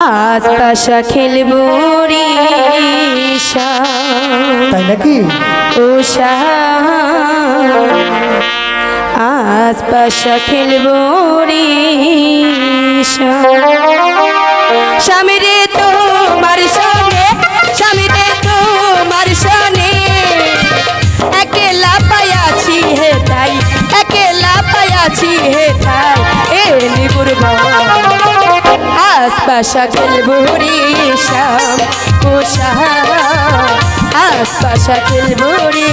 আজ পাশা খেলব তাই নাকি? উষা আজ পাশা খেলব স্বামী রে তোমার সঙ্গে স্বামী রে তোমার সঙ্গে। একেলা পায়াছি হে তাই একেলা পায়াছি হে তাই। এ নিগুর আশপাশা খেলব রে শ্যাম ও শ্যাম আশপাশা খেলব রে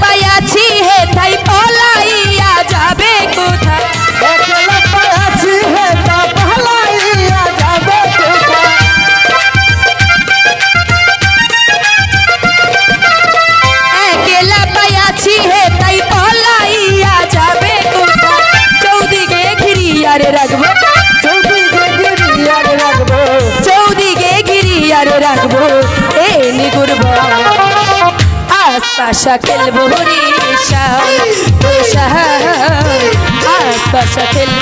পায়াছি হে তাই পলাইয়া যাবে কোথায়? একলা পায়াছি হে তা পালাইয়া যাবে কোথায়? একলা পায়াছি হে তাই পলাইয়া যাবে কোথায়? চৌদিকে ঘিরিয়ারে রাখব। চৌকিতে গিরিয়ার রাখব। চৌদিকে ঘিরিয়ারে রাখব। আশপাশা খেলব শ্যাম ও খেলব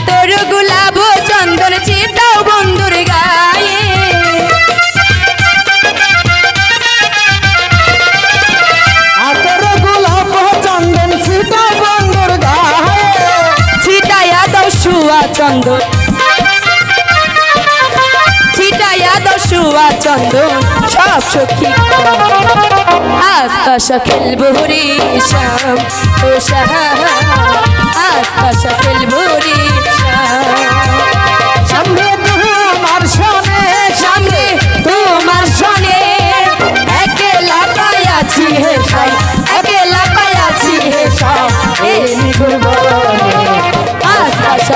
আতর গুলাব চন্দন চিতাও বন্ধুর গায়ে। আতর গোলাপ চন্দন সীতা বন্ধুর গায়ে। ছিটাইয়া দাও শুয়া চন্দন। ছিটাইয়া দাও শুয়া চন্দন সব সখী। আশপাশা খেলব রে শ্যাম ও শ্যাম আশপাশা খেলব রে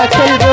আশা